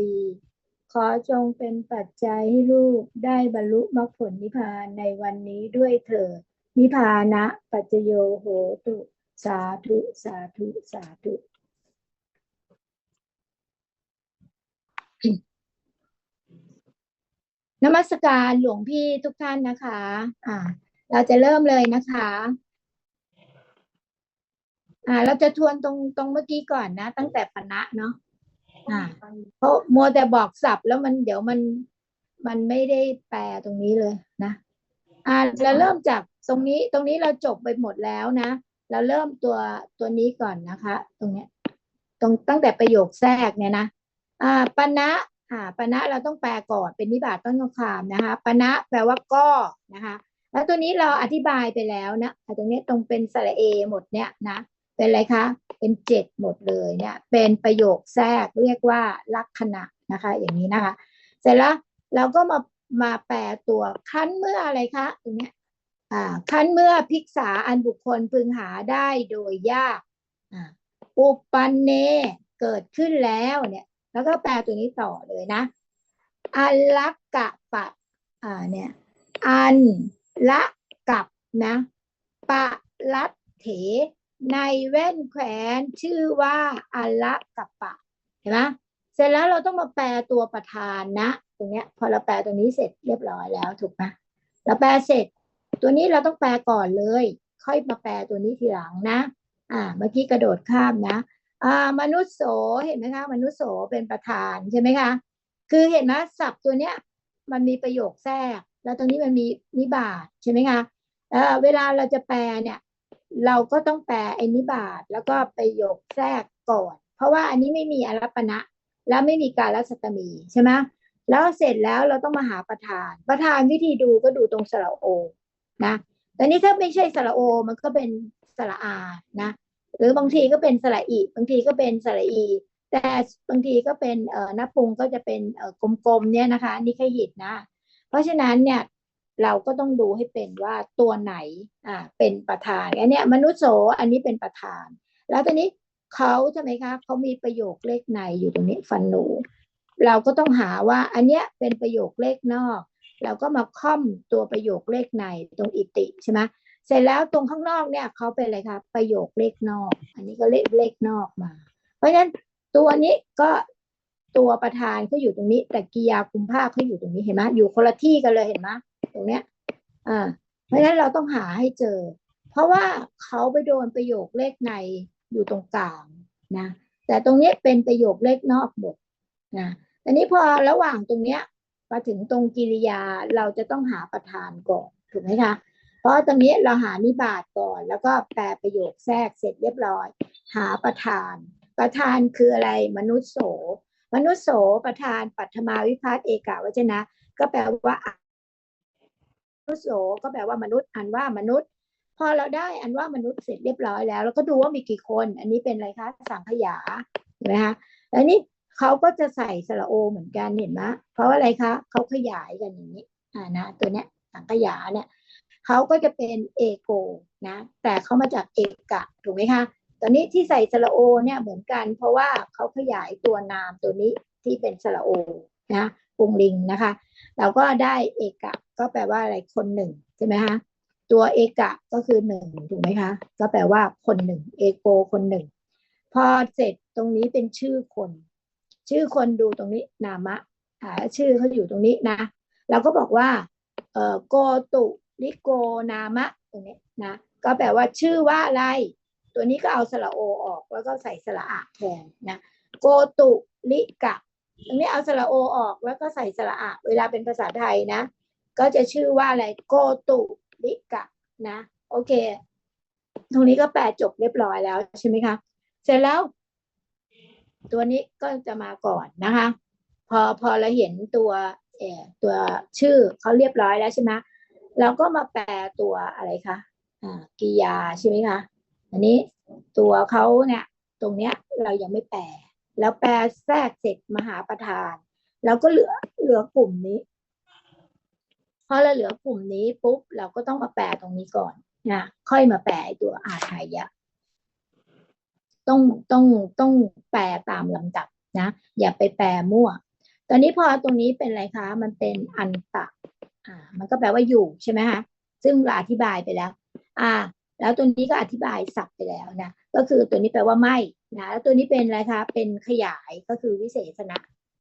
ลี ขอจงเป็นปัจจัยให้ลูกได้บรรลุมรรคผลนิพพานในวันนี้ด้วยเถิดนิพพานะปัจจโยโหตุ สาธุสาธุสาธุนมัสการหลวงพี่ทุกท่านนะคะ อ่า เราจะเริ่มเลยนะคะ อ่า เราจะทวนตรงตรงเมื่อกี้ก่อนนะ ตั้งแต่ปณะเนาะ อ่าเพราะมัวแต่บอกสับแล้วมันเดี๋ยวมันมันไม่ได้แปลตรงนี้เลยนะ อ่าเราเริ่มจากตรงนี้ตรงนี้เราจบไปหมดแล้วนะ เราเริ่มตัวตัวนี้ก่อนนะคะ ตรงเนี้ยตรงตั้งแต่ประโยคแทรกเนี่ยนะอ่าปณะอ่าปณะเราต้องแปลก่อนเป็นนิบาตต้นความนะคะปณะแปลว่าก็นะคะ แล้วตัวนี้เราอธิบายไปแล้วนะอะตรงนี้ตรงเป็นสระเอหมดเนี่ยนะ เป็นอะไรคะ เป็นเจ็ดหมดเลยเนี่ย เป็นประโยคแทรกเรียกว่าลักษณะนะคะ อย่างนี้นะคะ เสร็จแล้วเราก็มามาแปลตัวคั้นเมื่ออะไรคะตรงเนี้ยอ่าคั้นเมื่อพิกษาอันบุคคลพึงหาได้โดยยากอุปันเนเกิดขึ้นแล้วเนี่ย แล้วก็แปลตัวนี้ต่อเลยนะ อันละกะปะอ่าเนี่ย อันละกับนะ ปะลัดเถ ในแว่นแขวนชื่อว่าอันละกับปะเห็นไหมเสร็จแล้วเราต้องมาแปลตัวประธานนะ ตรงเนี้ย พอเราแปลตัวนี้เสร็จเรียบร้อยแล้วถูกไหมเราแปลเสร็จ ตัวนี้เราต้องแปลก่อนเลย ค่อยมาแปลตัวนี้ทีหลังนะ อ่า เมื่อกี้กระโดดข้ามนะ อ่า มนุษย์โสเห็นไหมคะ มนุษย์โสเป็นประธานใช่ไหมคะ คือเห็นไหมศัพท์ตัวเนี้ย มันมีประโยคแทรก แล้วตรงนี้มันมีนิบาตใช่ไหมคะเออเวลาเราจะแปลเนี่ย เราก็ต้องแปลไอ้นิบาตแล้วก็ประโยคแทรกก่อน เพราะว่าอันนี้ไม่มีอารัปณะแล้วไม่มีการรัศตมีใช่ไหมแล้วเสร็จแล้วเราต้องมาหาประธาน ประธานวิธีดูก็ดูตรงสระโอนะแต่นี่ถ้าไม่ใช่สระโอมันก็เป็นสระอานะหรือบางทีก็เป็นสระอีบางทีก็เป็นสระอี แต่บางทีก็เป็นเอ่อนับพุงก็จะเป็นเอ่อกลมๆเนี่ยนะคะนี่ขยิดนะ เพราะฉะนั้นเนี่ย เราก็ต้องดูให้เป็นว่าตัวไหนอ่าเป็นประธานอันเนี้ยมนุษย์โสอันนี้เป็นประธาน แล้วตอนนี้เขาใช่ไหมคะเขามีประโยคเลขในอยู่ตรงนี้ฟันหนู เราก็ต้องหาว่าอันเนี้ยเป็นประโยคเลขนอก เราก็มาค่อมตัวประโยคเลขในตรงอิติใช่ไหมเสร็จแล้วตรงข้างนอกเนี่ยเขาเป็นอะไรคะประโยคเลขนอก อันนี้ก็เลขเลขนอกมา เพราะฉะนั้นตัวนี้ก็ตัวประธานเขาอยู่ตรงนี้ แต่กิยาคุมภาคเขาอยู่ตรงนี้เห็นไหมอยู่คนละที่กันเลยเห็นไหม ตรงเนี้ย อ่า เพราะฉะนั้นเราต้องหาให้เจอ เพราะว่าเขาไปโดนประโยคเลขในอยู่ตรงกลางนะ แต่ตรงนี้เป็นประโยคเลขนอกหมดนะแต่นี้พอระหว่างตรงเนี้ยมาถึงตรงกิริยาเราจะต้องหาประธานก่อนถูกไหมคะ เพราะตรงนี้เราหานิบาตก่อน แล้วก็แปลประโยคแทรกเสร็จเรียบร้อย หาประธาน ประธานคืออะไรมนุษย์โส มนุษย์โสประธานปัทมาวิพัฒน์เอกาวจนะ ก็แปลว่า นุษย์โสก็แปลว่ามนุษย์อันว่ามนุษย์ พอเราได้อันว่ามนุษย์เสร็จเรียบร้อยแล้วเราก็ดูว่ามีกี่คน อันนี้เป็นอะไรคะสังขยาเห็นไหมคะแล้วนี่เขาก็จะใส่สระโอเหมือนกันเห็นไหมเพราะว่าอะไรคะเขาขยายกันอย่างนี้อ่านะตัวเนี้ยสังขยาเนี่ยเขาก็จะเป็นเอโกนะแต่เขามาจากเอกะถูกไหมคะตอนนี้ที่ใส่สระโอเนี่ยเหมือนกัน เพราะว่าเขาขยายตัวนามตัวนี้ที่เป็นสระโอนะปุงลิงนะคะ เราก็ได้เอกะ ก็แปลว่าอะไรคนหนึ่งใช่ไหมคะตัวเอกะก็คือหนึ่งถูกไหมคะก็แปลว่าคนหนึ่งเอโกคนหนึ่งพอเสร็จตรงนี้เป็นชื่อคน ชื่อคนดูตรงนี้นามะอ่าชื่อเขาอยู่ตรงนี้นะเราก็บอกว่าเอ่อโกตุลิโกนามะตรงนี้นะก็แปลว่าชื่อว่าอะไร ตัวนี้ก็เอาสระโอออกแล้วก็ใส่สระอะแทนนะโกตุลิกะตรงนี้เอาสระโอออกแล้วก็ใส่สระอะเวลาเป็นภาษาไทยนะ ก็จะชื่อว่าอะไรโกตุลิกะนะ โอเค ตรงนี้ก็แปลจบเรียบร้อยแล้วใช่ไหมคะ เสร็จแล้ว ตัวนี้ก็จะมาก่อนนะคะ พอพอเราเห็นตัวเออตัวชื่อเขาเรียบร้อยแล้วใช่ไหมเราก็มาแปลตัวอะไรคะอ่ากิยาใช่ไหมคะอันนี้ตัวเขาเนี่ยตรงเนี้ยเรายังไม่แปล แล้วแปลแทรกเสร็จมหาประธานเราก็เหลือเหลือกลุ่มนี้ พอเราเหลือกลุ่มนี้ปุ๊บเราก็ต้องมาแปลตรงนี้ก่อนนะค่อยมาแปลตัวอาทายะ ต้องต้องต้องแปลตามลำดับนะ อย่าไปแปลมั่ว ตอนนี้พอตรงนี้เป็นอะไรคะ มันเป็นอันตะ อ่า มันก็แปลว่าอยู่ใช่ไหมคะซึ่งเราอธิบายไปแล้ว อ่า แล้วตัวนี้ก็อธิบายศัพท์ไปแล้วนะ ก็คือตัวนี้แปลว่าไม่นะแล้วตัวนี้เป็นอะไรคะ เป็นขยายก็คือวิเศษณะ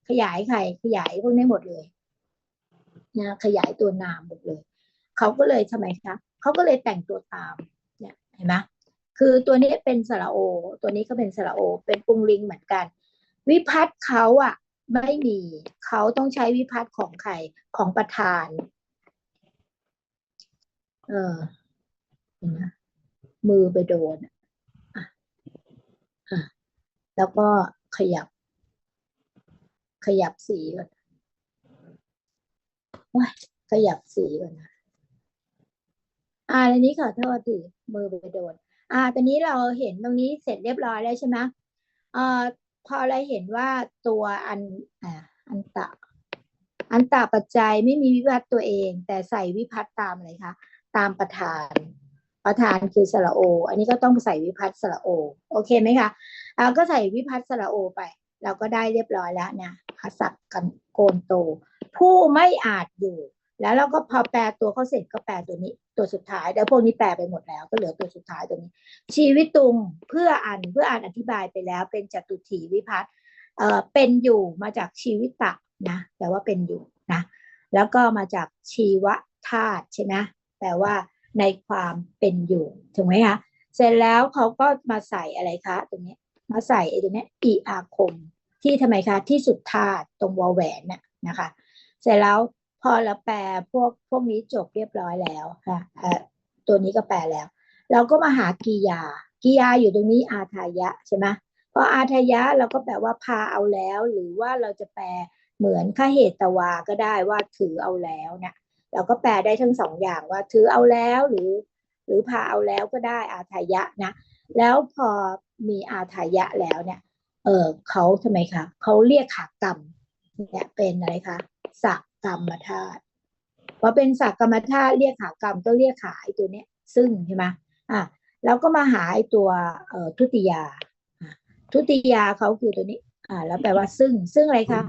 ขยายใครขยายพวกนี้หมดเลย นะขยายตัวนามหมดเลย เขาก็เลยทำไมคะเขาก็เลยแต่งตัวตามเนี่ยเห็นไหมคือตัวนี้เป็นสระโอ ตัวนี้ก็เป็นสระโอ เป็นปรุงลิงเหมือนกัน วิพัฒน์เขาอะไม่มีเขาต้องใช้วิพัฒน์ของใครของประธาน เออเห็นไหมมือไปโดนอะอะอะแล้วก็ขยับ ขยับสีก่อน ขยับสีก่อนนะอ่าอันนี้ขอโทษทีมือไปโดน อ่า ตอนนี้เราเห็นตรงนี้เสร็จเรียบร้อยแล้วใช่ไหมเอ่อพอเราเห็นว่าตัวอันอ่าอันตะ อันตะปัจจัยไม่มีวิพัฒน์ตัวเอง แต่ใส่วิพัฒน์ตามอะไรคะตามประธาน ประธานคือสระโอ อันนี้ก็ต้องใส่วิพัฒน์สระโอ โอเคไหมคะอ่าก็ใส่วิพัฒน์สระโอไป เราก็ได้เรียบร้อยแล้วนะหศักกันโกนโต ผู้ไม่อาจอยู่ แล้วเราก็พอแปลตัวเขาเสร็จก็แปลตัวนี้ ตัวสุดท้ายเดี๋ยวพวกนี้แปลไปหมดแล้ว ก็เหลือตัวสุดท้ายตัวนี้ ชีวิตตุงเพื่ออ่านเพื่ออ่านอธิบายไปแล้ว เป็นจตุถีวิพัฒน์เอ่อเป็นอยู่มาจากชีวิตตะนะแปลว่าเป็นอยู่นะแล้วก็มาจากชีวธาตุใช่ไหมแปลว่าในความเป็นอยู่ถูกไหมคะเสร็จแล้วเขาก็มาใส่อะไรคะตรงนี้มาใส่ไอ้ตรงนี้อีอาคม ที่ทำไมคะที่สุดธาตุตรงวอแหวนน่ะนะคะ เสร็จแล้วพอเราแปลพวกพวกนี้จบเรียบร้อยแล้วค่ะตัวนี้ก็แปลแล้ว เราก็มาหากิยากิยาอยู่ตรงนี้อาทายะใช่ไหมพออาทายะเราก็แปลว่าพาเอาแล้ว หรือว่าเราจะแปลเหมือนข้าเหตวาก็ได้ว่าถือเอาแล้วเนี่ยเราก็แปลได้ทั้งสองอย่างว่าถือเอาแล้วหรือ หรือพาเอาแล้วก็ได้อาทายะนะ แล้วพอมีอาทายะแล้วเนี่ย เออเขาทำไมคะเขาเรียกขากรรมเนี่ยเป็นอะไรคะ สักกรรมธาตุพอเป็นสักกรรมธาตุเรียกขากรรมก็เรียกขาไอตัวเนี้ย ซึ่งใช่ไหมอะแล้วก็มาหาไอตัวเอ่อทุติยา ทุติยาเขาคือตัวนี้ อ่า แล้วแปลว่าซึ่ง ซึ่งอะไรคะ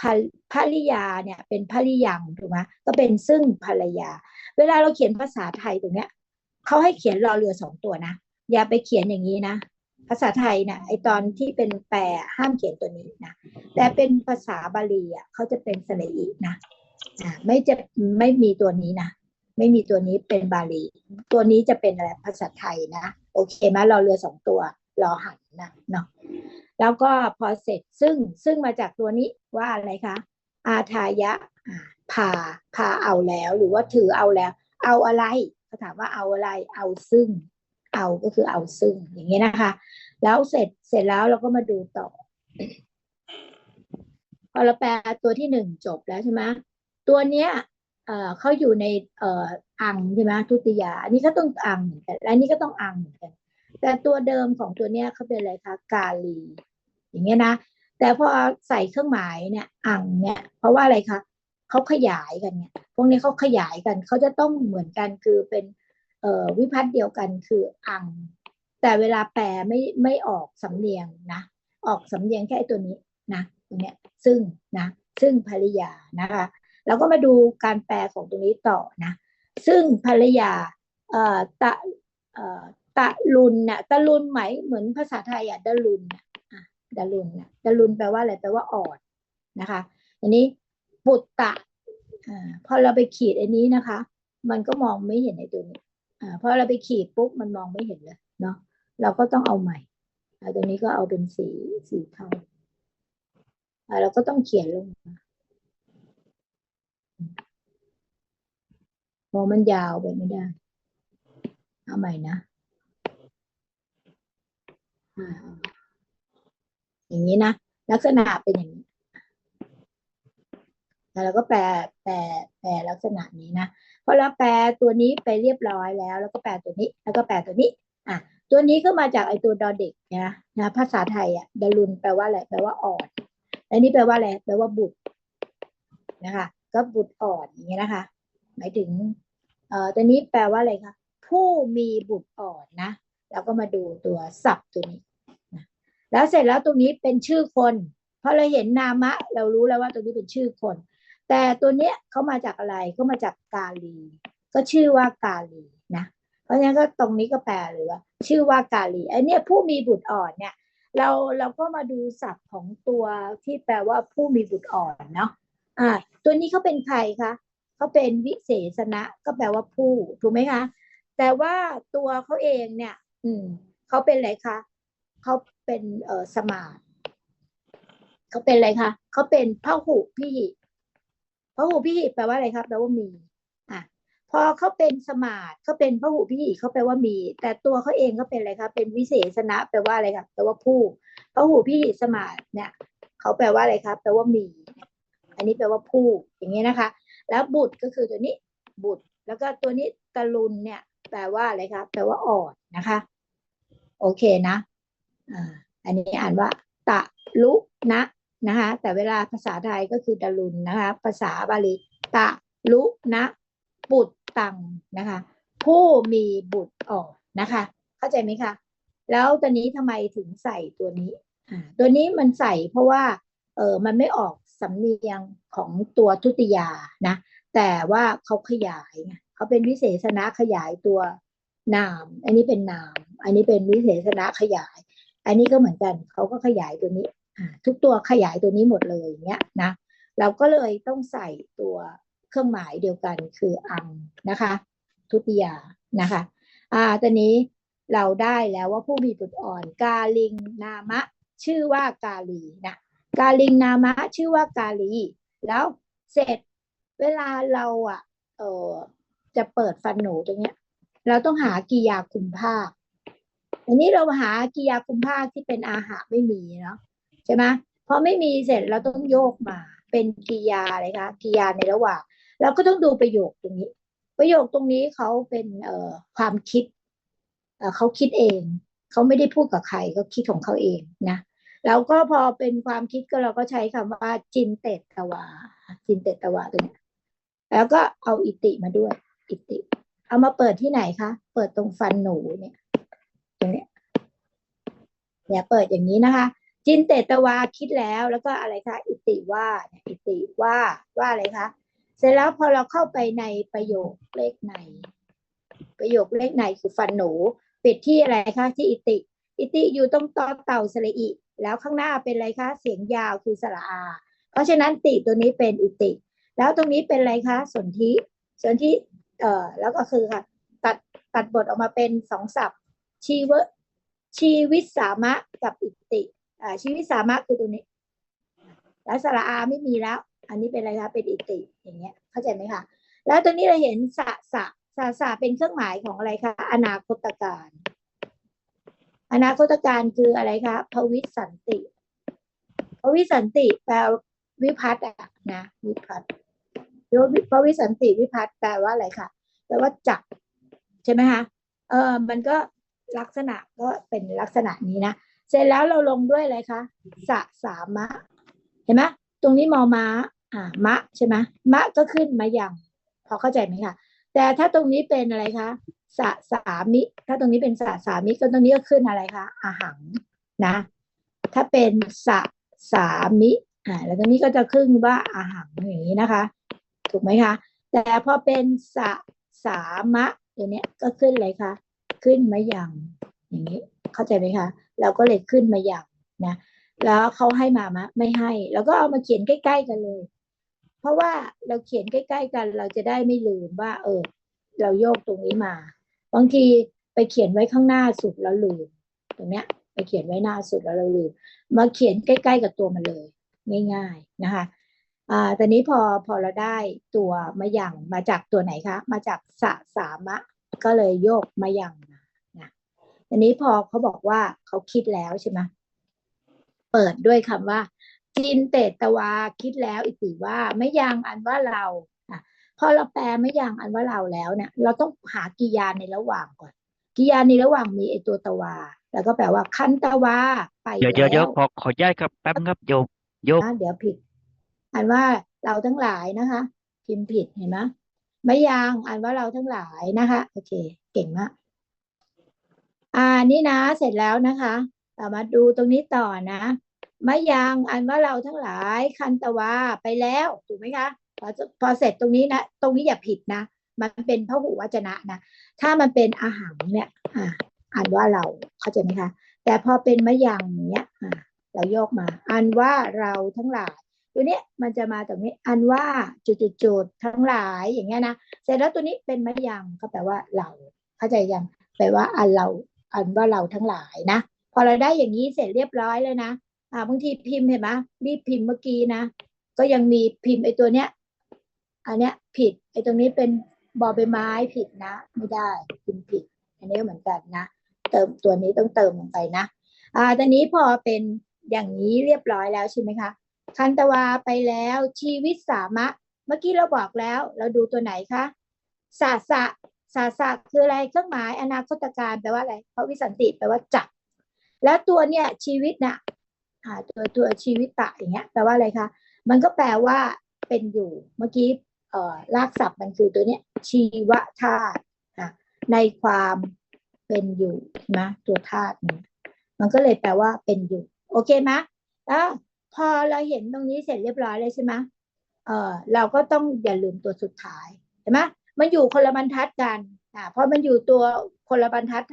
ภรภริยาเนี่ยเป็นภริยังถูกไหมก็เป็นซึ่งภรรยา เวลาเราเขียนภาษาไทยตรงเนี้ยเขาให้เขียนรอเรือสองตัวนะอย่าไปเขียนอย่างนี้นะ ภาษาไทยนะไอตอนที่เป็นแปลห้ามเขียนตัวนี้นะแต่เป็นภาษาบาลีอะเขาจะเป็นสระอีนะอ่าไม่จะไม่มีตัวนี้นะไม่มีตัวนี้เป็นบาลี ตัวนี้จะเป็นอะไรภาษาไทยนะโอเคไหมเราเรือสองตัวรอหันนะเนาะแล้วก็พอเสร็จซึ่งซึ่งมาจากตัวนี้ว่าอะไรคะ อาทายะอ่าพาพาเอาแล้ว หรือว่าถือเอาแล้ว เอาอะไรเขาถามว่าเอาอะไรเอาซึ่ง เอาก็คือเอาซึ่งอย่างนี้ยนะคะ แล้วเสร็จเสร็จแล้วเราก็มาดูต่อ พอเราแปลตัวที่หนึ่งจบแล้วใช่ไหมตัวเนี้ยเอ่อเขาอยู่ในเอ่ออังใช่ไหมทุติยา อันนี้ก็ต้องอังเหมือนกันและอันนี้ก็ต้องอังเหมือนกัน แต่ตัวเดิมของตัวเนี้ยเขาเป็นอะไรคะกาลี อย่างเงี้ยนะแต่พอใส่เครื่องหมายเนี่ยอังเนี่ยเพราะว่าอะไรคะเขาขยายกันเนี่ยพวกนี้เขาขยายกันเขาจะต้องเหมือนกันคือเป็น วิพัฒน์เดียวกันคืออัง แต่เวลาแปลไม่ไม่ออกสำเนียงนะ ออกสำเนียงแค่ตัวนี้นะตรงเนี้ยซึ่งนะซึ่งภรรยานะคะเราก็มาดูการแปลของตรงนี้ต่อนะ ซึ่งภรรยาเอ่อตะเอ่อตะลุนน่ะตะลุนหมายเหมือนภาษาไทยอะดะลุนนะอะดะลุนน่ะดะลุนแปลว่าอะไรแปลว่าอ่อนนะคะอันนี้ปุตตะอ่าพอเราไปขีดอันนี้นะคะ มันก็มองไม่เห็นในตัวนี้ พอเราไปขีดปุ๊บมันมองไม่เห็นเลยเนาะเราก็ต้องเอาใหม่ตรงนี้ก็เอาเป็นสีสีเทาเราก็ต้องเขียนลงมาพราะมันยาวไปไม่ได้ เอาใหม่นะอ่าอย่างนี้นะ ลักษณะเป็นอย่างนี้แล้วเราก็แปลแปลแปลลักษณะนี้นะ พอเราแปลตัวนี้ไปเรียบร้อยแล้ว แล้วก็แปลตัวนี้ แล้วก็แปลตัวนี้ อะ ตัวนี้ก็มาจากไอตัวดอเด็กนะนะภาษาไทยอะดารุนแปลว่าอะไรแปลว่าอ่อนและนี่แปลว่าอะไรแปลว่าบุตรนะคะ ก็บุตรอ่อนอย่างเงี้ยนะคะ หมายถึง เอ่อตัวนี้แปลว่าอะไรคะผู้มีบุตรอ่อนนะแล้วก็มาดูตัวศัพท์ตัวนี้นะแล้วเสร็จแล้วตรงนี้เป็นชื่อคนพอเราเห็นนามะ เรารู้แล้วว่าตัวนี้เป็นชื่อคน แต่ตัวเนี้ยเขามาจากอะไรก็มาจากกาลี ก็ชื่อว่ากาลีนะ เพราะฉะนั้นก็ตรงนี้ก็แปลเลยว่า ชื่อว่ากาลีไอเนี่ยผู้มีบุตรอ่อนเนี่ย เราเราก็มาดูศัพท์ของตัวที่แปลว่าผู้มีบุตรอ่อนเนาะอ่า ตัวนี้เขาเป็นใครคะเขาเป็นวิเศษณะก็แปลว่าผู้ถูกไหมคะแต่ว่าตัวเขาเองเนี่ย อืมเขาเป็นอะไรคะเขาเป็นเออสมาร์ทเขาเป็นอะไรคะเขาเป็นพหุพิ หิพหุพิหิแปลว่าอะไรครับแปลว่ามีอะพอเขาเป็นสมาร์ทเขาเป็นพระหุพิหิเขาแปลว่ามี แต่ตัวเขาเองก็เป็นอะไรคะเป็นวิเศษณะแปลว่าอะไรครับแปลว่าผู้พระหุพิหิสมาร์ทเนี่ยเขาแปลว่าอะไรครับ แปลว่ามี อันนี้แปลว่าผู้อย่างนี้นะคะ แล้วบุตรก็คือตัวนี้บุตร แล้วก็ตัวนี้ตะลุนเนี่ย แปลว่าอะไรคะแปลว่าอ่อนนะคะ โอเคนะอ่าอันนี้อ่านว่า ตะลุนะ นะคะแต่เวลาภาษาไทยก็คือตะลุนนะคะภาษาบาลีตะลุนะบุตรตังนะคะผู้มีบุตรออนนะคะ เข้าใจไหมคะแล้วตอนนี้ทำไมถึงใส่ตัวนี้อ่าตัวนี้มันใส่เพราะว่าเออมันไม่ออกสำเนียงของตัวทุติยานะแต่ว่าเขาขยายเขาเป็นวิเศษณะขยายตัวนาม อันนี้เป็นนาม อันนี้เป็นวิเศษณะขยาย อันนี้ก็เหมือนกันเขาก็ขยายตัวนี้ ทุกตัวขยายตัวนี้หมดเลยเงี้ยนะเราก็เลยต้องใส่ตัวเครื่องหมายเดียวกันคืออังนะคะ ทุติยานะคะอ่าตอนนี้เราได้แล้วว่าผู้มีบุตรอ่อน กาลิงนามะ ชื่อว่ากาลีนะกาลิงนามะชื่อว่ากาลี แล้วเสร็จเวลาเราอะเออจะเปิดฟันหนูตรงเนี้ย เราต้องหากิยาคุมภาคอันนี้เราหากิยาคุมภาคที่เป็นอาหารไม่มีเนาะ ใช่ไหมพอไม่มีเสร็จเราต้องโยกมา เป็นกิยาอะไรคะกิยาในระหว่างเราก็ต้องดูประโยคตรงนี้ ประโยคตรงนี้เขาเป็นเอ่อความคิดเเขาคิดเองเขาไม่ได้พูดกับใครเขาคิดของเขาเองนะแล้วก็พอเป็นความคิดก็เราก็ใช้คำว่าจินเตตวาจินเตตวาตรงนี้แล้วก็เอาอิติมาด้วย อิติ เอามาเปิดที่ไหนคะ เปิดตรงฟันหนูเนี่ย ตรงเนี้ยเนี่ยเปิดอย่างนี้นะคะ จินเตตวาคิดแล้วแล้วก็อะไรคะอิติว่าอิติว่าว่าอะไรคะเสร็จแล้วพอเราเข้าไปในประโยคเลขใน ประโยคเลขในคือฟันหนู ปิดที่อะไรคะที่อิติ อิติอยู่ตรงตอเต่าสระอิ แล้วข้างหน้าเป็นอะไรคะเสียงยาวคือสระอา เพราะฉะนั้นติตัวนี้เป็นอิติ แล้วตรงนี้เป็นอะไรคะสนธิสนธิเอ่อแล้วก็คือค่ะตัดตัดบทออกมาเป็นสองศัพท์ชีวชีวิตสามะกับอิติ ชีวิตสามะคือตัวนี้ล้วสระอาไม่มีแล้ว อันนี้เป็นอะไรคะเป็นอิติอย่างเงี้ย เข้าใจไหมคะแล้วตรงนี้เราเห็นสะสะสะสะเป็นเครื่องหมายของอะไรคะอนาคตการ อนาคตการคืออะไรคะภวิสันติภวิสันติแปลวิพัฒน์อะนะวิพัฒน์ภวิสันติวิพัฒน์แปลว่าอะไรคะแปลว่าจักใช่ไหมคะเออมันก็ลักษณะก็เป็นลักษณะนี้นะ เสร็จแล้วเราลงด้วยอะไรคะสะสามะ เห็นไหมตรงนี้มอม้า อ่ามะใช่ไหมมะก็ขึ้นมาอย่าง พอเข้าใจไหมคะแต่ถ้าตรงนี้เป็นอะไรคะสะสามิ ถ้าตรงนี้เป็นสะสามิก็ตรงนี้ก็ขึ้นอะไรคะอาหังนะ ถ้าเป็นสะสามิอ่าแล้วตรงนี้ก็จะขึ้นว่าอาหังอย่างนี้นะคะ ถูกไหมคะแต่พอเป็นสะสามะตัวเนี้ยก็ขึ้นอะไรคะขึ้นมาอย่างอย่างนี้ เข้าใจไหมคะเราก็เลยขึ้นมาอย่างนะ แล้วเขาให้มามะไม่ให้ แล้วก็เอามาเขียนใกล้ ๆ กันเลย เพราะว่าเราเขียนใกล้ ๆ กัน เราจะได้ไม่ลืมว่า เออ เราโยกตรงนี้มา บางทีไปเขียนไว้ข้างหน้าสุดแล้วลืมตรงเนี้ยไปเขียนไว้หน้าสุดแล้วเราลืมมาเขียนใกล้ ๆ กับตัวมันเลย ง่าย ๆนะคะอ่าตอนนี้พอพอเราได้ตัวมาอย่างมาจากตัวไหนคะ มาจากสะสามะ ก็เลยโยกมาอย่าง อันนี้พอเขาบอกว่าเขาคิดแล้วใช่ไหมเปิดด้วยคำว่า จินเตตวาคิดแล้วอิติว่าไม่ยังอันว่าเราอะพอเราแปลไม่ยังอันว่าเราแล้วเนี่ย เราต้องหากิยาในระหว่างก่อน กิยาในระหว่างมีไอตัวตวา แล้วก็แปลว่า คันตวาไปเดี๋ยวเดี๋ยวเดี๋ยวแล้วขอขออนุญาตครับแป๊บนึงครับโยมโยมอะเดี๋ยวผิดอันว่าเราทั้งหลายนะคะพิมพ์ผิดเห็นไหมไม่ยังอันว่าเราทั้งหลายนะคะ โอเค เก่งมาก อ่านี่นะเสร็จแล้วนะคะเรามาดูตรงนี้ต่อนะมะยังอันว่าเราทั้งหลายคันตวาไปแล้วถูกไหมคะพอพอเสร็จตรงนี้นะตรงนี้อย่าผิดนะ มันเป็นพหูวจนะนะ ถ้ามันเป็นอาหารเนี่ยอ่าอ่านว่าเราเข้าใจไหมคะแต่พอเป็นมะยังเนี้ยอ่าเราโยกมาอันว่าเราทั้งหลายตัวนี้มันจะมาตรงนี้อันว่าจุดๆๆทั้งหลายอย่างเงี้ยนะเสร็จแล้วตัวนี้เป็นมะยังก็แปลว่าเราเข้าใจยังแปลว่าอันเรา อันว่าเราทั้งหลายนะ พอเราได้อย่างนี้เสร็จเรียบร้อยเลยนะอ่าบางทีพิมพ์เห็นไหมรีบพิมพ์เมื่อกี้นะ ก็ยังมีพิมพ์ไอ้ตัวเนี้ย อันเนี้ยผิดไอ้ตรงนี้เป็นบอใบไม้ผิดนะ ไม่ได้พิมพ์ผิด อันนี้เหมือนกันนะ เติมตัวนี้ต้องเติมลงไปนะอ่าตอนนี้พอเป็นอย่างนี้เรียบร้อยแล้วใช่ไหมคะคันตวาไปแล้วชีวิตสามะ เมื่อกี้เราบอกแล้ว เราดูตัวไหนคะสาสะ สาสะคืออะไรเครื่องหมายอนาคตการแปลว่าอะไรเพราะวิสันติแปลว่าจับแล้วตัวเนี่ยชีวิตน่ะอ่าตัวตัวชีวิตตะอย่างเงี้ยแปลว่าอะไรคะมันก็แปลว่าเป็นอยู่เมื่อกี้เอ่อรากศัพท์มันคือตัวเนี้ยชีวธาตุอะในความเป็นอยู่นะตัวธาตุนี้มันก็เลยแปลว่าเป็นอยู่ โอเคไหมแล้วพอเราเห็นตรงนี้เสร็จเรียบร้อยเลยใช่ไหมเออเราก็ต้องอย่าลืมตัวสุดท้ายเห็นไหม มันอยู่คนละบรรทัดกันอ่าพอมันอยู่ตัวคนละบรรทัด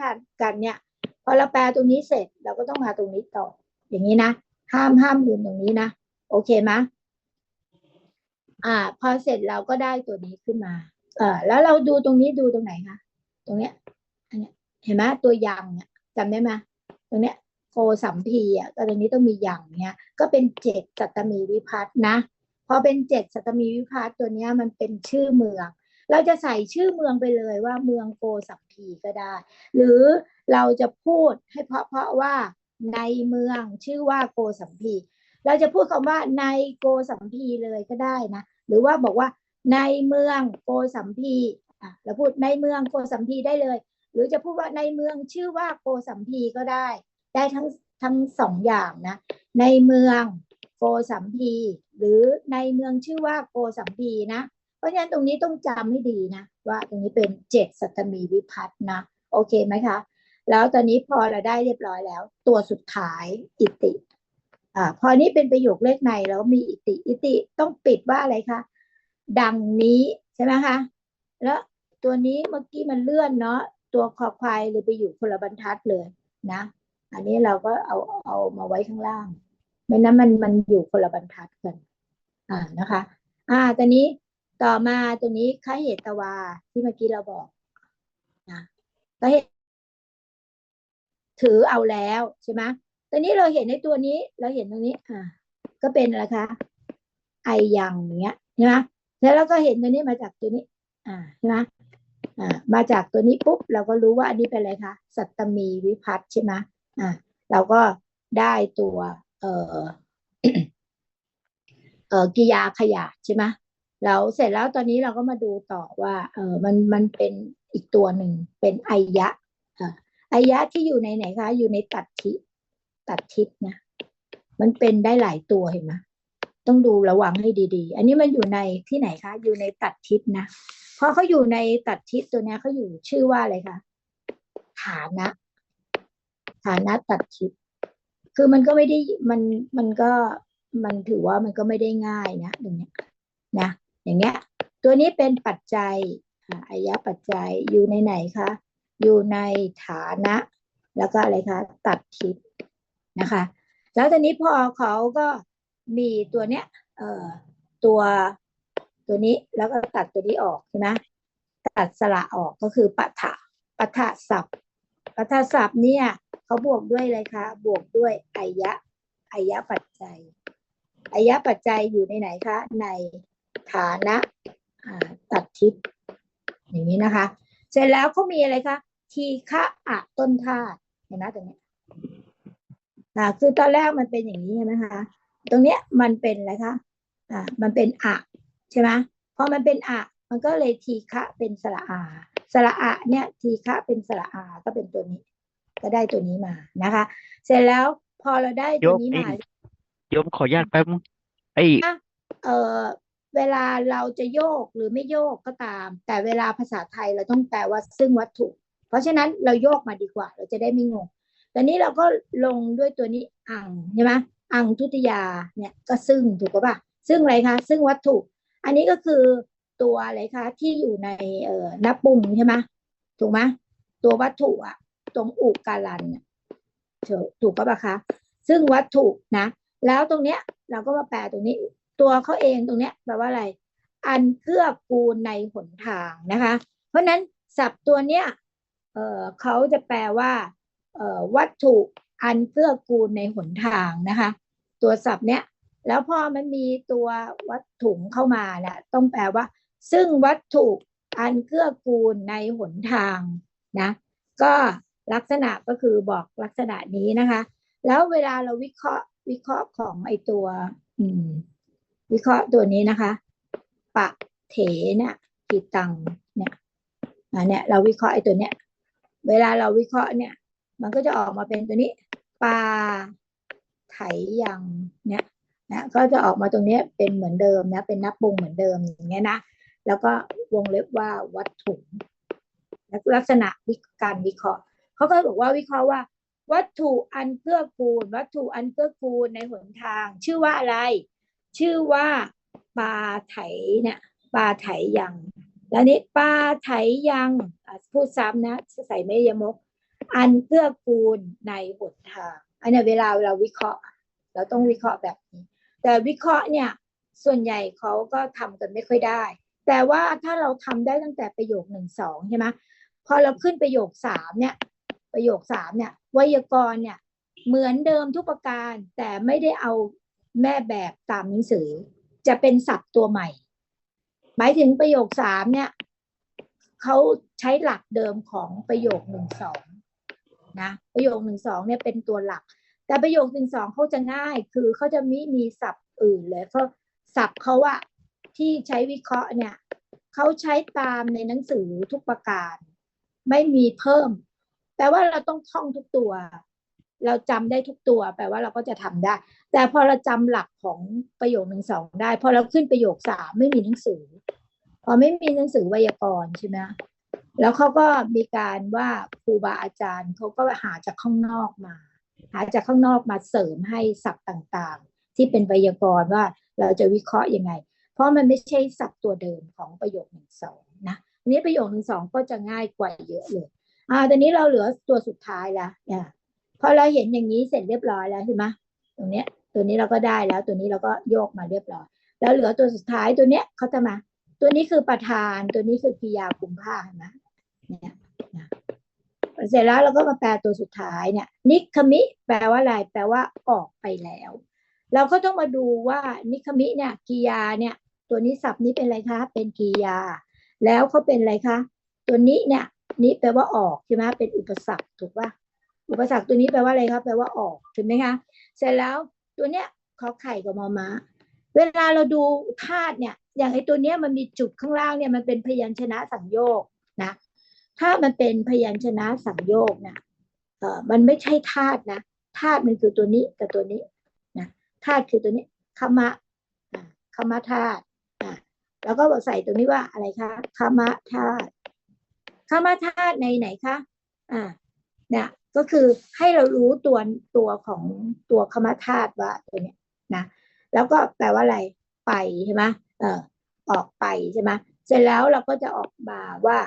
กันเนี่ยพอเราแปลตรงนี้เสร็จเราก็ต้องมาตรงนี้ต่อ อย่างนี้นะห้ามห้ามลืมตรงนี้นะโอเคไหมอ่า พอเสร็จเราก็ได้ตัวนี้ขึ้นมา เออแล้วเราดูตรงนี้ดูตรงไหนคะตรงเนี้ยอันเนี้ยเห็นไหมตัวยังเนี่ยจำได้ไหมตรงเนี้ยโกสัมพีอะก็ตรงนี้ต้องมียังเนี่ยก็เป็นเจ็ดสัตมีวิพัฒน์นะพอเป็นเจ็ดสัตตมีวิพัฒน์ตัวเนี้ยมันเป็นชื่อเมือง เราจะใส่ชื่อเมืองไปเลยว่าเมืองโกสัมพีก็ได้ หรือเราจะพูดให้เพราะเพราะว่าในเมืองชื่อว่าโกสัมพีเราจะพูดคำว่าในโกสัมพีเลยก็ได้นะ หรือว่าบอกว่าในเมืองโกสัมพีอะเราพูดในเมืองโกสัมพีได้เลย หรือจะพูดว่าในเมืองชื่อว่าโกสัมพีก็ได้ ได้ทั้งทั้งสองอย่างนะ ในเมืองโกสัมพีหรือในเมืองชื่อว่าโกสัมพีนะ ราะฉะนั้นตรงนี้ต้องจำให้ดีนะ ว่าตรงนี้เป็นเจ็ดสัตมีวิพัฒน์นะ โอเคไหมคะ แล้วตอนนี้พอเราได้เรียบร้อยแล้ว ตัวสุดท้ายอิติอ่าพอนี้เป็นประโยคเลขในแล้วมีอิติอิติต้องปิดว่าอะไรคะดังนี้ใช่ไหมคะแล้วตัวนี้เมื่อกี้มันเลื่อนเนาะตัวคอควายเลยไปอยู่คนละบรรทัดเลยนะ อันนี้เราก็เอาเอามาไว้ข้างล่าง ไม่นั้นมันมันอยู่คนละบรรทัดกัน อ่านะคะ อ่าตอนนี้ ต่อมาตรงนี้คเหตวาที่เมื่อกี้เราบอกนะคเหตถือเอาแล้วใช่ไหมตอนนี้เราเห็นในตัวนี้ เราเห็นตรงนี้อ่าก็เป็นอะไรคะ ไอยังอย่างเงี้ยใช่ไหมแล้วเราก็เห็นตัวนี้มาจากตัวนี้ อ่าใช่ไหมอ่า มาจากตัวนี้ปุ๊บเราก็รู้ว่าอันนี้เป็นอะไรคะ สัตตมีวิพัฒน์ใช่ไหมอ่า เราก็ได้ตัว เอ่อเอ่อกิยาขยะใช่ไหม แล้วเสร็จแล้วตอนนี้เราก็มาดูต่อว่าเออมันมันเป็นอีกตัวหนึ่งเป็นไอยะอ่ายะที่อยู่ในไหนคะอยู่ในตัดทิตัดทิศนะมันเป็นได้หลายตัวเห็นไหมต้องดูระวังให้ดีๆ อันนี้มันอยู่ในที่ไหนคะ อยู่ในตัดทิศนะเพราะเขาอยู่ในตัดทิศตัวนี้เขาอยู่ชื่อว่าอะไรคะฐานะฐานะตัดทิศคือมันก็ไม่ได้มันมันก็มันถือว่ามันก็ไม่ได้ง่ายนะตรงนี้นะ อย่างเงี้ยตัวนี้เป็นปัจจัยอาอายะปัจจัยอยู่ในไหนคะอยู่ในฐานะ แล้วก็อะไรคะตัดทิศนะคะ แล้วตอนนี้พอเขาก็มีตัวเนี้ยเอ่อตัวตัวนี้แล้วก็ตัดตัวนี้ออกใช่ไหมตัดสระออกก็คือปัฏฐะปัฏฐะศัพท์ปัฏฐะศัพท์เนี่ยเขาบวกด้วยอะไรคะบวกด้วยอายะอายะปัจจัยอายะปัจจัยอยู่ในไหนคะใน ฐานะอ่าตัดทิศอย่างนี้นะคะ เสร็จแล้วเขามีอะไรคะทีฆะอะต้นธาตุเห็นไหมตรงเนี้ยอ่าคือตอนแรกมันเป็นอย่างนี้ใช่ไหมคะตรงเนี้ยมันเป็นอะไรคะอ่ามันเป็นอะใช่ไหมพอมันเป็นอะ มันก็เลยทีฆะเป็นสระอาสระอะเนี่ยทีฆะเป็นสระอาก็เป็นตัวนี้ ก็ได้ตัวนี้มานะคะ เสร็จแล้วพอเราได้ตัวนี้มาโยมขออนุญาตแป๊บไอ้เออ เวลาเราจะโยกหรือไม่โยกก็ตาม แต่เวลาภาษาไทยเราต้องแปลว่าซึ่งวัตถุ เพราะฉะนั้นเราโยกมาดีกว่า เราจะได้ไม่งงตอนนี้เราก็ลงด้วยตัวนี้อังใช่ไหมอังทุติยาเนี่ยก็ซึ่งถูกปะปะซึ่งอะไรคะ ซึ่งวัตถุ อันนี้ก็คือตัวอะไรคะที่อยู่ในเอ่อนับปรุงใช่ไหมถูกไหมตัววัตถุอะตรงอุการันเนี่ยถูกปะปะคะ ซึ่งวัตถุนะ แล้วตรงเนี้ยเราก็มาแปลตรงนี้ ตัวเขาเองตรงเนี้ยแปลว่าอะไร อันเกื้อกูลในหนทางนะคะ เพราะนั้นศัพท์ตัวเนี้ยเออเขาจะแปลว่าเออวัตถุอันเกื้อกูลในหนทางนะคะ ตัวศัพท์เนี้ยแล้วพอมันมีตัววัตถุเข้ามาเนี่ยต้องแปลว่า ซึ่งวัตถุอันเกื้อกูลในหนทางนะก็ลักษณะก็คือบอกลักษณะนี้นะคะ แล้วเวลาเราวิเคราะห์วิเคราะห์ของไอตัว อืม วิเคราะห์ตัวนี้นะคะ ปะเถเนี่ยกีตังเนี่ยอันเนี้ยเราวิเคราะห์ไอ้ตัวเนี้ย เวลาเราวิเคราะห์เนี่ย มันก็จะออกมาเป็นตัวนี้ปลาไถยังเนี่ยนะก็จะออกมาตรงเนี้ยเป็นเหมือนเดิมนะ เป็นนับปรุงเหมือนเดิมอย่างเงี้ยนะแล้วก็วงเล็บว่าวัตถุลักษณะการวิเคราะห์เขาก็บอกว่าวิเคราะห์ว่า วัตถุอันเกื้อกูล วัตถุอันเกื้อกูลในหนทาง ชื่อว่าอะไร ชื่อว่าปลาไถเนี่ยปลาไถยัง แล้วนี้ปลาไถยังพูดซ้ำนะใส่ไม่ยมก อันเกื้อกูลในหนทางอันนี้เวลาเราวิเคราะห์ เราต้องวิเคราะห์แบบนี้ แต่วิเคราะห์เนี่ยส่วนใหญ่เขาก็ทำกันไม่ค่อยได้ แต่ว่าถ้าเราทำได้ตั้งแต่ประโยคหนึ่งสองใช่ไหมพอเราขึ้นประโยคสามเนี่ยประโยคสามเนี่ยไวยากรณ์เนี่ยเหมือนเดิมทุกประการแต่ไม่ได้เอา แม่แบบตามหนังสือ จะเป็นศัพท์ตัวใหม่ หมายถึงประโยคสามเนี่ยเขาใช้หลักเดิมของประโยคหนึ่งสองนะประโยคหนึ่งสองเนี่ยเป็นตัวหลัก แต่ประโยคหนึ่งสองเขาจะง่ายคือเขาจะไม่มีศัพท์อื่นเลยเพราะศัพท์เขาอะที่ใช้วิเคราะห์เนี่ยเขาใช้ตามในหนังสือทุกประการ ไม่มีเพิ่ม แต่ว่าเราต้องท่องทุกตัว เราจำได้ทุกตัวแปลว่าเราก็จะทำได้ แต่พอเราจำหลักของประโยคหนึ่งสองได้ พอเราขึ้นประโยคสามไม่มีหนังสือ พอไม่มีหนังสือไวยากรณ์ใช่ไหมแล้วเขาก็มีการว่าครูบาอาจารย์เขาก็หาจากข้างนอกมา หาจากข้างนอกมาเสริมให้ศัพท์ต่างๆ ที่เป็นไวยากรณ์ว่าเราจะวิเคราะห์ยังไง เพราะมันไม่ใช่ศัพท์ตัวเดิมของประโยคหนึ่งสองนะนนี้ประโยคหนึ่งสองก็จะง่ายกว่าเยอะเลยอ่าตอนนี้เราเหลือตัวสุดท้ายแล้วเนี่ย พอเราเห็นอย่างนี้เสร็จเรียบร้อยแล้วใช่ไหมตรงเนี้ย ตัวนี้เราก็ได้แล้ว ตัวนี้เราก็โยกมาเรียบร้อย แล้วเหลือตัวสุดท้ายตัวเนี้ยเขาจะมา ตัวนี้คือประธานตัวนี้คือกิยาคุมผ้าเห็นไหมเนี่ยนะเสร็จแล้วเราก็มาแปลตัวสุดท้ายเนี่ย นิคมิ แปลว่าอะไรแปลว่าออกไปแล้ว เราก็ต้องมาดูว่านิคมิเนี่ยกิยาเนี่ย ตัวนี้ศัพท์นี้เป็นอะไรคะ เป็นกิยา แล้วเขาเป็นอะไรคะ ตัวนี้เนี่ยนี้แปลว่าออกใช่ไหมเป็นอุปสรรคถูกป่ะ อุปสรรคตัวนี้แปลว่าอะไรครับแปลว่าออกถูกไหมคะเสร็จแล้วตัวเนี้ยขอไข่กับมอม้า เวลาเราดูธาตุเนี่ย อย่างไอตัวเนี้ยมันมีจุดข้างล่างเนี่ยมันเป็นพยัญชนะสังโยกนะ ถ้ามันเป็นพยัญชนะสังโยกนะเออมันไม่ใช่ธาตุนะธาตุมันคือตัวนี้กับตัวนี้นะธาตุคือตัวนี้คมะอ่าคมะธาตุอ่าแล้วก็บอกใส่ตัวนี้ว่าอะไรคะคมะธาตุคำว่าธาตุในไหนคะอ่าเนี่ย ก็คือให้เรารู้ตัวตัวของตัวคำว่าธาตุว่าตัวเนี้ยนะแล้วก็แปลว่าอะไรไปใช่ไหมเออออกไปใช่ไหมเสร็จแล้วเราก็จะออกมาว่า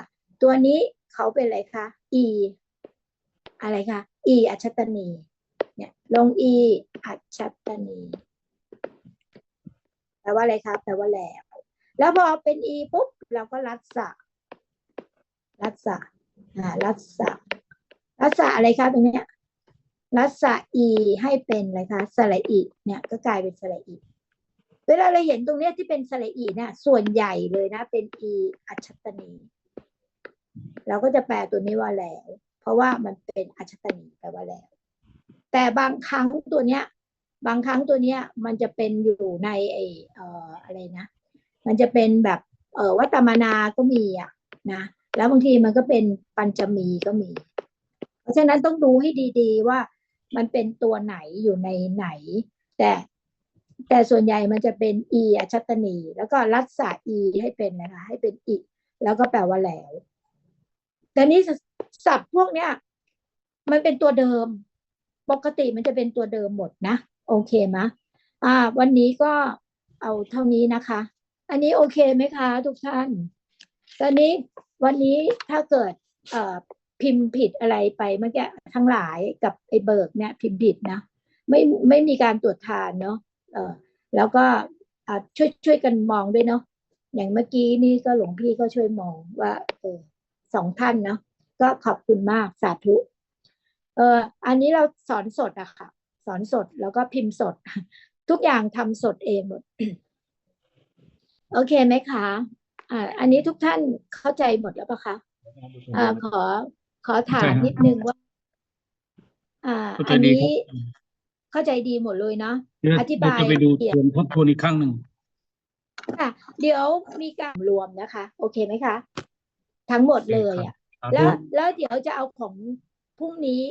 ตัวนี้เขาเป็นอะไรคะ e อะไรคะ e อัชตนีเนี่ยลง e อัชตนีแปลว่าอะไรคะแปลว่าแล้ว แล้วพอเป็น e ปุ๊บเราก็รัดสะรัศะอ่ารัศะ รัศะอะไรคะตรงเนี้ยรัศะอีให้เป็นอะไรคะสระอีเนี่ยก็กลายเป็นสระอีเวลาเราเห็นตรงเนี้ยที่เป็นสระอีเนี่ยส่วนใหญ่เลยนะ เป็นอีอัชตนีเราก็จะแปลตัวนี้ว่าแล้ว เพราะว่ามันเป็นอัชตนีแปลว่าแล้ว แต่บางครั้งตัวเนี้ย บางครั้งตัวเนี้ย มันจะเป็นอยู่ในไอเอ่ออะไรนะ มันจะเป็นแบบเออวัตมานาก็มีอะนะแล้วบางทีมันก็เป็นปัญจมีก็มี ราะฉะนั้นต้องดูให้ดีๆว่ามันเป็นตัวไหนอยู่ในไหน แต่แต่ส่วนใหญ่มันจะเป็นอีอัชตนี แล้วก็รัศาอีให้เป็นนะคะให้เป็นอีแล้วก็แปลว่าแล้ว แต่นี้ศัพท์พวกเนี้ย มันเป็นตัวเดิม ปกติมันจะเป็นตัวเดิมหมดนะ โอเคไหมอ่า วันนี้ก็เอาเท่านี้นะคะ อันนี้โอเคไหมคะ ทุกท่าน ตอนนี้วันนี้ถ้าเกิดเอ่อ พิมพ์ผิดอะไรไปเมื่อกี้ทั้งหลายกับไอ้เบิกเนี่ยพิมพ์ผิดนะไม่ไม่มีการตรวจทานเนาะเออแล้วก็ช่วยช่วยกันมองด้วยเนาะอย่างเมื่อกี้นี่ก็หลวงพี่ก็ช่วยมองว่าเออสองท่านเนาะก็ขอบคุณมากสาธุเอออันนี้เราสอนสดอะค่ะ สอนสดแล้วก็พิมพ์สด ทุกอย่างทำสดเองหมดโอเคไหมคะอ่าอันนี้ทุกท่านเข้าใจหมดแล้วปะคะอ่าขอ ขอถามนิดนึงว่า อ่าเข้าใจอันดีนี้ครับเข้าใจดีหมดเลยเนาะเดี๋ยวอธิบายเดี๋ยวจะไปดูละเอียดทวนทบทวนอีกครั้งหนึ่งค่ะ เดี๋ยวมีการรวมนะคะ โอเคไหมคะ ทั้งหมดเลยอะสาธุแล้วแล้วเดี๋ยวจะเอาของพรุ่งนี้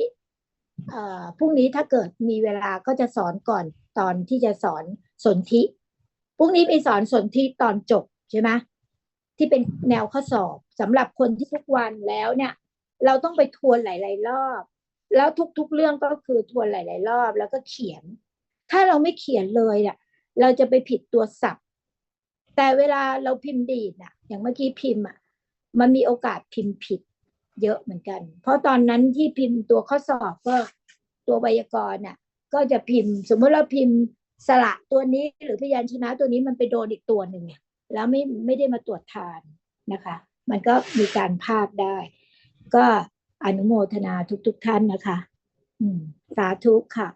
เอ่อพรุ่งนี้ถ้าเกิดมีเวลาก็จะสอนก่อนตอนที่จะสอนสนธิพรุ่งนี้มีสอนสนธิตอนจบใช่ไหมที่เป็นแนวข้อสอบสำหรับคนที่ทุกวันแล้วเนี่ย เราต้องไปทวนหลาย ๆ รอบ แล้วทุก ๆ เรื่องก็คือทวนหลาย ๆ รอบ แล้วก็เขียน ถ้าเราไม่เขียนเลยเนี่ยเราจะไปผิดตัวศัพท์ แต่เวลาเราพิมพ์ดีดน่ะ อย่างเมื่อกี้พิมพ์อะมันมีโอกาสพิมพ์ผิด เยอะเหมือนกัน เพราะตอนนั้นที่พิมพ์ตัวข้อสอบก็ตัวไวยากรณ์น่ะ ก็จะพิมพ์ สมมติเราพิมพ์สระตัวนี้หรือพยัญชนะตัวนี้มันไปโดนอีกตัวหนึ่งแล้วไม่ไม่ได้มาตรวจทานนะคะ มันก็มีการพลาดได้ ก็อนุโมทนาทุกๆทท่านนะคะ อืม สาธุค่ะ